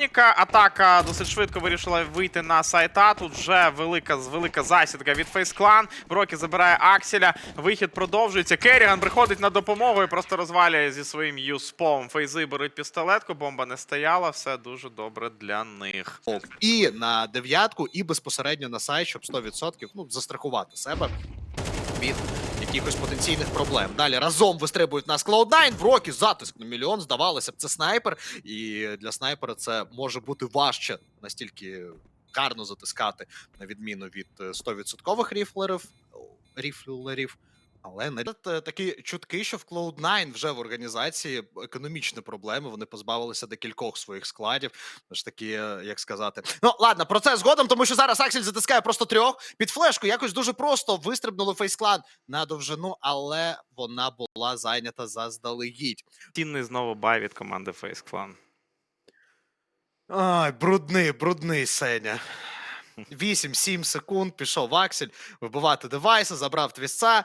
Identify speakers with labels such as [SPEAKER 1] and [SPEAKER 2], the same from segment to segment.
[SPEAKER 1] електроніка. Атака досить швидко вирішила вийти на сайта. Тут вже велика велика засідка від Clan. Брокі забирає Акселя. Вихід продовжується. Керріган приходить на допомогу і просто розвалює зі своїм юспом. Фейзи беруть пістолетку, бомба не стояла. Все дуже добре для них.
[SPEAKER 2] І на дев'ятку, і безпосередньо на сайт, щоб 100% ну, застрахувати себе від якихось потенційних проблем. Далі разом вистрибують нас Cloud9, в рокі затиск на мільйон. Здавалося б, це снайпер. І для снайпера це може бути важче настільки карно затискати, на відміну від е, 100% ріфлерів, ріфлерів. Але не Е, такі чутки, що в Cloud9 вже в організації економічні проблеми. Вони позбавилися декількох своїх складів. Ж таки, е, як сказати. Ну ладно, про це згодом, тому що зараз Аксель затискає просто трьох під флешку. Якось дуже просто вистрибнули фейсклан на довжину, але вона була зайнята заздалегідь.
[SPEAKER 1] Цінний знову бай від команди Face Clan.
[SPEAKER 2] Ай, брудний, брудний Сеня. 8-7 секунд пішов Аксель вибивати девайси, забрав твісца.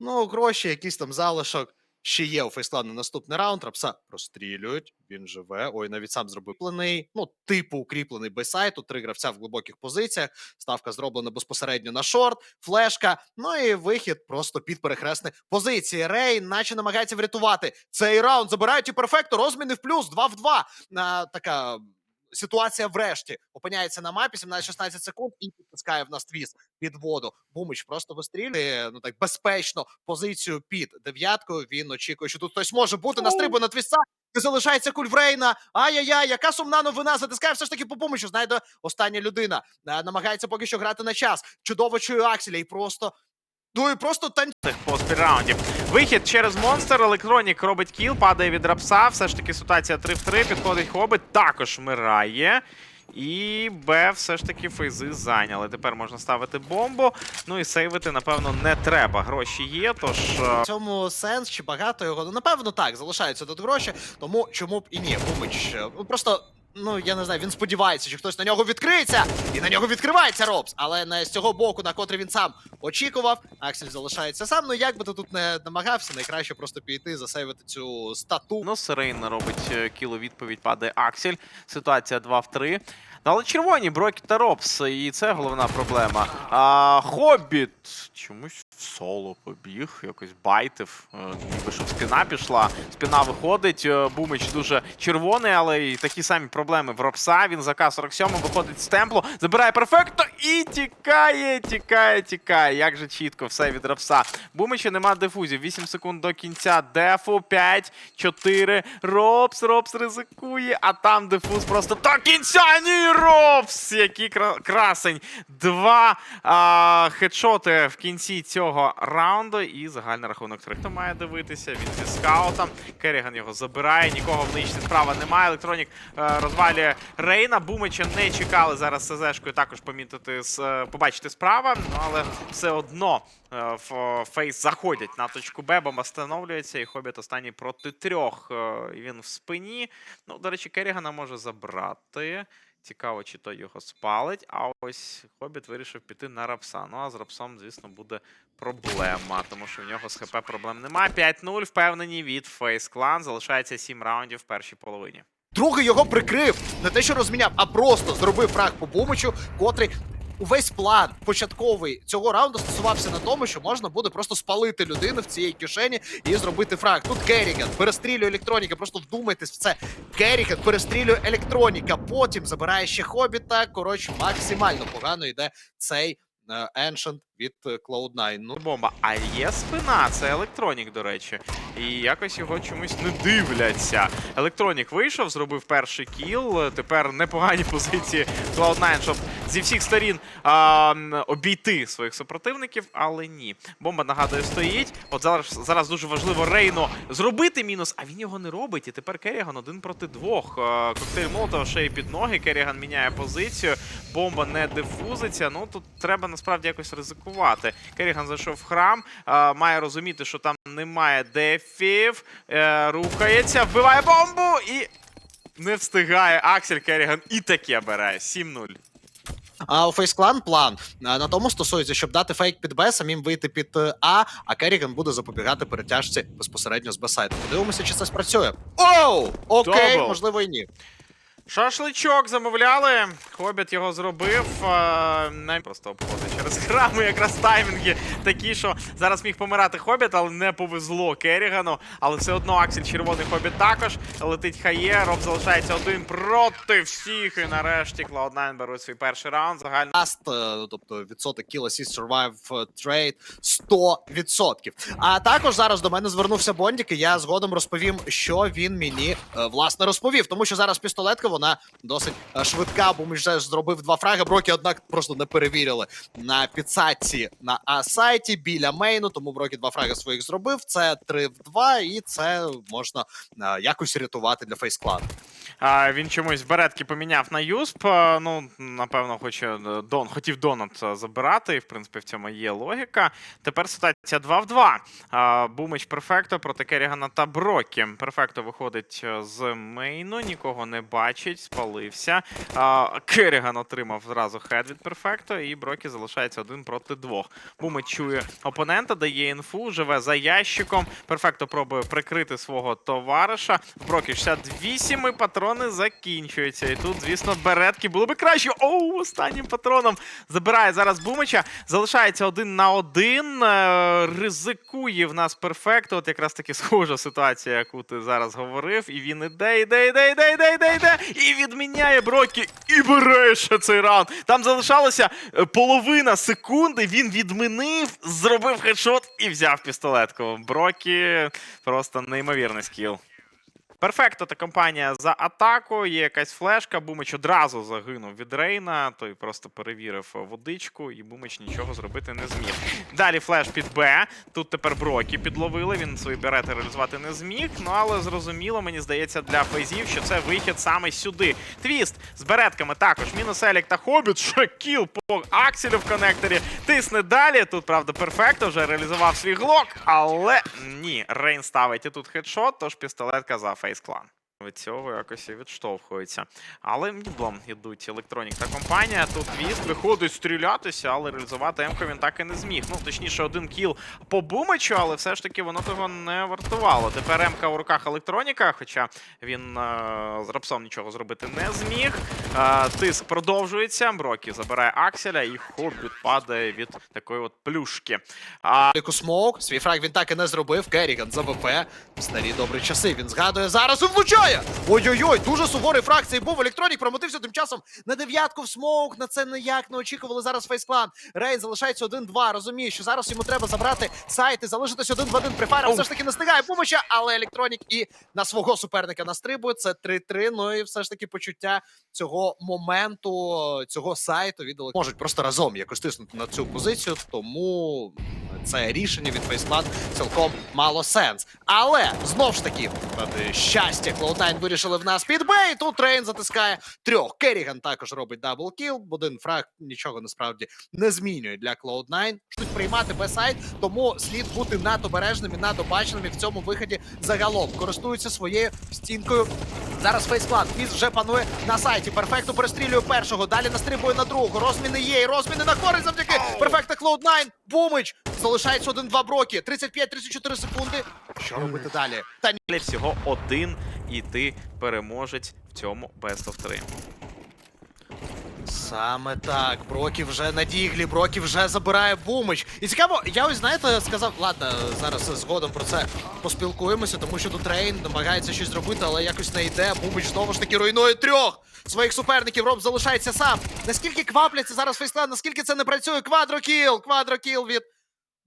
[SPEAKER 2] Ну, гроші, якийсь там залишок. Ще є у Фейсклан на наступний раунд. Рапса прострілюють, він живе. Ой, навіть сам зробив плений. Ну, типу укріплений без сайту. Три гравця в глибоких позиціях. Ставка зроблена безпосередньо на шорт, флешка. Ну і вихід просто під перехресні позиції. Рей, наче намагається врятувати цей раунд. Забирають і перфекту. Розміни в плюс 2 в 2. А, така ситуація врешті опиняється на мапі 17-16 секунд і підтискає в нас твіс під воду. Бумич просто вистрілює ну так безпечно позицію під дев'яткою. Він очікує, що тут хтось може бути. Настрибує на твіса. Не залишається куль в Рейна. Ай-яй-яй, яка сумна новина. Затискає все ж таки по Бумичу. Знайде остання людина. Е, Намагається поки що грати на час. Чудово чує Акселя і просто. Ну і просто танцює.
[SPEAKER 1] Цих поспіль раундів. Вихід через монстр. Електронік робить кіл, падає від рапса. Все ж таки ситуація 3 в 3. Підходить хобит, також вмирає. І Б все ж таки фейзи зайняли. Тепер можна ставити бомбу. Ну і сейвити, напевно, не треба. Гроші є, тож. е,
[SPEAKER 2] В цьому сенс чи багато його? Ну, напевно, так, залишаються тут гроші, тому чому б і ні. Бумич е, просто. Ну, я не знаю, він сподівається, що хтось на нього відкриється, і на нього відкривається Робс. Але не з цього боку, на котрий він сам очікував. Аксель залишається сам. Ну як би ти тут не намагався, найкраще просто піти, засейвити цю стату.
[SPEAKER 1] Ну, Сирейн робить кіло відповідь, падає Аксель. Ситуація 2 в 3. Ну, але червоні Брокі та Робс, і це головна проблема. А Хобіт чомусь в соло побіг, якось байтив. е, Ніби щоб спіна пішла. Спіна виходить. е, Бумич дуже червоний, але і такі самі проблеми в Робса. Він за К-47 виходить з темплу, забирає перфекто і тікає, тікає, тікає. Як же чітко все від Робса. Бумича нема дефузів. 8 секунд до кінця дефу. 5, 4. Робс, Робс ризикує, а там дефуз просто до кінця. Ні, Робс! Який красень. Два а, хедшоти в кінці цього раунду. І загальний рахунок 3. Хто має дивитися? Він зі скаутом. Керріган його забирає. Нікого в нинішній справа немає. Електронік е, розвалює Рейна. Бумича не чекали зараз СЗшкою також помітити е, побачити справа. Ну але все одно е, в фейс заходять на точку Б, бомба встановлюється, і Хобіт останній проти трьох. Е, Він в спині. Ну, до речі, Керрігана може забрати. Цікаво, чи то його спалить. А ось Хобіт вирішив піти на рапса. Ну а з рапсом, звісно, буде проблема, тому що в нього з ХП проблем немає. 5-0 впевнені від Фейс Клан. Залишається 7 раундів в першій половині.
[SPEAKER 2] Другий його прикрив, не те, що розміняв, а просто зробив фраг по Бумичу, котрий. Увесь план початковий цього раунду стосувався на тому, що можна буде просто спалити людину в цій кишені і зробити фраг. Тут Керріган перестрілює електроніка. Просто вдумайтесь в це. Керріган перестрілює електроніка. Потім забирає ще хобіта. Коротше, максимально погано йде цей е, Ancient від е, Cloud9. Ну
[SPEAKER 1] бомба. А є спина, це електронік, до речі. І якось його чомусь не дивляться. Електронік вийшов, зробив перший кіл. Тепер непогані позиції Cloud9, щоб зі всіх сторін а, обійти своїх супротивників, але ні. Бомба нагадує стоїть. От зараз зараз дуже важливо Рейну зробити мінус, а він його не робить. І тепер Керріган один проти двох. Коктейль Молотова ще й під ноги. Керріган міняє позицію. Бомба не дифузиться. Ну тут треба насправді якось ризикувати. Керріган зайшов в храм, має розуміти, що там немає дефів. Е, рухається, вбиває бомбу і. Не встигає Аксель Керріган і таке бере. 7-0.
[SPEAKER 2] А у фейсклан план на тому стосується, щоб дати фейк під Б, самим вийти під е, А, а Керріган буде запобігати перетяжці безпосередньо з Б-сайту. Подивимося, чи це спрацює. Оу! Окей,
[SPEAKER 1] Double.
[SPEAKER 2] можливо і ні.
[SPEAKER 1] Шашличок замовляли. Хобіт його зробив. Не просто обходить через храми, якраз таймінги такі, що зараз міг помирати Хобіт, але не повезло Керігану. Але все одно Аксель червоний Хобіт також. Летить Хає, Роб залишається один проти всіх. І нарешті Cloud9 беруть свій перший раунд. Загально.
[SPEAKER 2] Last, е, ну, тобто відсоток kill assist survive е, trade 100%. А також зараз до мене звернувся Бондік, і я згодом розповім, що він мені е, власне розповів. Тому що зараз пістолетка вона досить е, швидка, бо вже зробив два фраги. Брокі, однак, просто не перевірили на підсадці на А-сайті біля мейну. Тому Брокі два фраги своїх зробив. Це 3 в 2, і це можна е, якось рятувати для фейс-клану.
[SPEAKER 1] А, він чомусь беретки поміняв на Юсп. Ну, напевно, хоче е, Дон, хотів Донат е, забирати. І, в принципі, в цьому є логіка. Тепер ситуація 2 в 2. А, Бумич Перфекто проти Керігана та Брокі. Перфекто виходить е, з мейну, нікого не бачить, спалився. А, Керіган отримав зразу хед від Перфекто, і Брокі залишається один проти двох. Бумич чує опонента, дає інфу, живе за ящиком. Перфекто пробує прикрити свого товариша. Брокі 68 і патрони закінчуються. І тут, звісно, беретки було би краще. Оу, останнім патроном забирає зараз Бумича. Залишається один на один. Е, Ризикує в нас перфекто. От якраз таки схожа ситуація, яку ти зараз говорив. І він іде, іде, іде, іде, іде, іде, іде. І відміняє Брокі. І бере ще цей раунд. Там залишалося е, половина секунди. Він відмінив, зробив хедшот і взяв пістолетку. Брокі просто неймовірний скіл. Перфекто та компанія за атаку. Є якась флешка. Бумич одразу загинув від Рейна. Той просто перевірив водичку, і Бумич нічого зробити не зміг. Далі флеш під Б. Тут тепер Брокі підловили. Він свої берети реалізувати не зміг. Ну але зрозуміло, мені здається, для фейзів, що це вихід саме сюди. Твіст з беретками також. Мінус Елік та Хобіт. Ще кіл по Акселю в коннекторі. Тисне далі. Тут, правда, перфекто вже реалізував свій глок. Але ні, Рейн ставить і тут хедшот, тож пістолетка за фейс клан. Від цього якось і відштовхується. Але мідлом ідуть електронік та компанія. Тут Віст виходить стрілятися, але реалізувати Емко він так і не зміг. Ну, точніше, один кіл по бумичу, але все ж таки воно того не вартувало. Тепер Емка у руках електроніка, хоча він е з рапсом нічого зробити не зміг. Е тиск продовжується. Брокі забирає Акселя, і Хоббіт падає від такої от плюшки. А
[SPEAKER 2] смоук, свій фраг він так і не зробив. Керріган за ВП. Старі добрі часи. Він згадує зараз і влучає. Ой-ой-ой, дуже суворий фраг цей був. Електронік промотився тим часом на дев'ятку в смоук. На це ніяк не очікували зараз фейсклан. Рейн залишається 1-2. Розуміє, що зараз йому треба забрати сайт і залишитись один в один. Прифайром все ж таки не стигає помоча, але електронік і на свого суперника настрибує. Це 3-3. Ну і все ж таки почуття цього моменту, цього сайту від електронік можуть просто разом якось тиснути на цю позицію. Тому це рішення від Фейсклан цілком мало сенс. Але знов ж таки, щастя, Cloud9 вирішили в нас під Б, і тут Рейн затискає трьох. Керріган також робить дабл кіл. Один фраг нічого насправді не змінює для Cloud9. Штуть приймати Б-сайт, тому слід бути надто бережним і і в цьому виході загалом. Користуються своєю стінкою. Зараз фейсклан. Квіз вже панує на сайті. Перфектно перестрілює першого. Далі настрибує на другого. Розміни є. І розміни на користь завдяки перфекта Cloud9. Бумич. Залишається 1-2 броки. 35-34 секунди. Що робити далі? Та ні.
[SPEAKER 1] всього один, і ти переможець в цьому Best of 3.
[SPEAKER 2] Саме так. Брокі вже на діглі, Брокі вже забирає бумич. І цікаво, я ось знаєте, сказав, ладно, зараз згодом про це поспілкуємося, тому що тут Рейн намагається щось зробити, але якось не йде. Бумич знову ж таки руйнує трьох своїх суперників. Роб залишається сам. Наскільки квапляться зараз фейсклан, наскільки це не працює? Квадрокіл! Квадрокіл від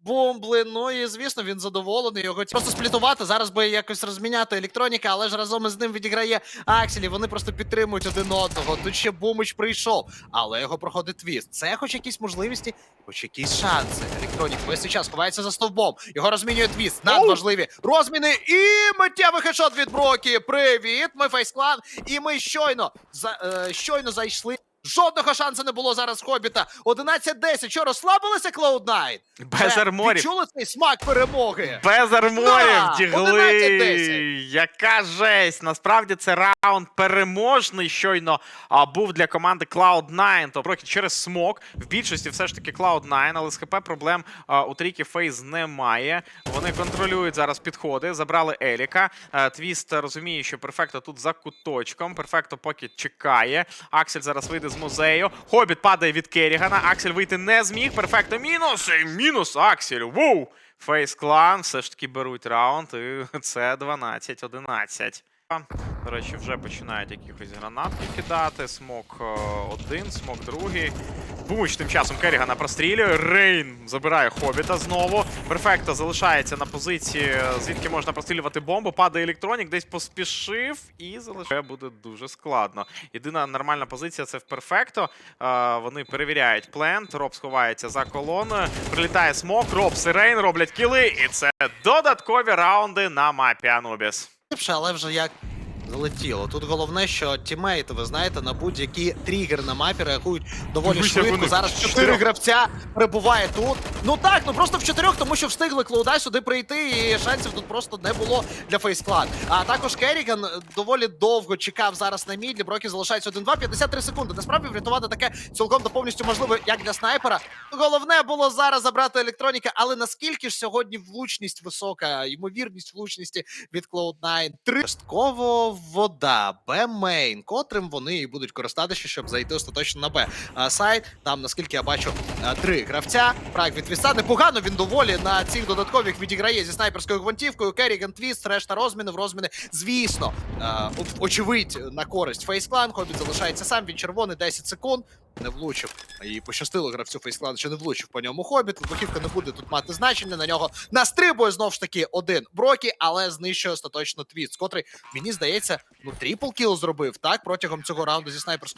[SPEAKER 2] Бомбли, ну і звісно, він задоволений. Його просто сплітувати. Зараз би якось розміняти електроніка, але ж разом із ним відіграє Акселі. Вони просто підтримують один одного. Тут ще Бумич прийшов, але його проходить твіст. Це хоч якісь можливості, хоч якісь шанси. Електронік весь цей час ховається за стовбом. Його розмінює твіст. Надважливі розміни і миттєвий хедшот від Брокі. Привіт! Ми фейсклан, і ми щойно за е, щойно зайшли Жодного шансу не було зараз Хобіта. 11-10. Що розслабилися Cloud9?
[SPEAKER 1] Без арморів.
[SPEAKER 2] Відчули цей смак перемоги.
[SPEAKER 1] Без арморів
[SPEAKER 2] Да. 11-10.
[SPEAKER 1] Яка жесть! Насправді це раунд переможний щойно а, був для команди Cloud9. То трохи через смок. В більшості все ж таки Cloud9, але з ХП проблем а, у трійки Фейз немає. Вони контролюють зараз підходи. Забрали Еліка. Е, Твіст розуміє, що перфекто тут за куточком. Перфекто поки чекає. Аксель зараз вийде з музею. Хобіт падає від Керігана. Аксель вийти не зміг. Перфекто мінус. І мінус Аксель. Воу! Фейс клан все ж таки беруть раунд, і це 12-11. До речі, вже починають якихось гранатки кидати. Смок е, один, смок другий. Бумич тим часом Керігана прострілює. Рейн забирає Хобіта знову. Перфекто залишається на позиції, звідки можна прострілювати бомбу. Падає електронік, десь поспішив і залишає буде дуже складно. Єдина нормальна позиція це в перфекто. Вони перевіряють плент. Роб сховається за колоною. Прилітає смок. Роб і Рейн роблять кіли. І це додаткові раунди на мапі Анубіс.
[SPEAKER 2] Але вже як залетіло. Тут головне, що тімейти, ви знаєте, на будь-які тригери на мапі реагують доволі
[SPEAKER 1] Дивись,
[SPEAKER 2] швидко.
[SPEAKER 1] вони
[SPEAKER 2] Зараз чотири
[SPEAKER 1] чотирьох.
[SPEAKER 2] гравця перебуває тут. Ну так, ну просто в чотирьох, тому що встигли Клоуда сюди прийти, і шансів тут просто не було для фейсклан. А також Керріган доволі довго чекав зараз на мідлі. Брокі залишається 1-2, 53 секунди. Насправді врятувати таке цілком та повністю можливо, як для снайпера. Головне було зараз забрати електроніка, але наскільки ж сьогодні влучність висока, ймовірність влучності від Cloud9. Три частково вода, Б-мейн, котрим вони і будуть користатися, щоб зайти остаточно на Б. Сайт, там, наскільки я бачу, три гравця. Праг від Твіста непогано, він доволі на цих додаткових відіграє зі снайперською гвинтівкою. Керріган Твіст, решта розміни в розміни. Звісно, очевидь на користь Фейсклан. Хобіт залишається сам, він червоний, 10 секунд. Не влучив. І пощастило гравцю Фейсклан, що не влучив по ньому хобіт. Вибухівка не буде тут мати значення. На нього настрибує знов ж таки один Брокі, але знищує остаточно твіт, котрий, мені здається, ну трипл кіл зробив так протягом цього раунду зі снайперською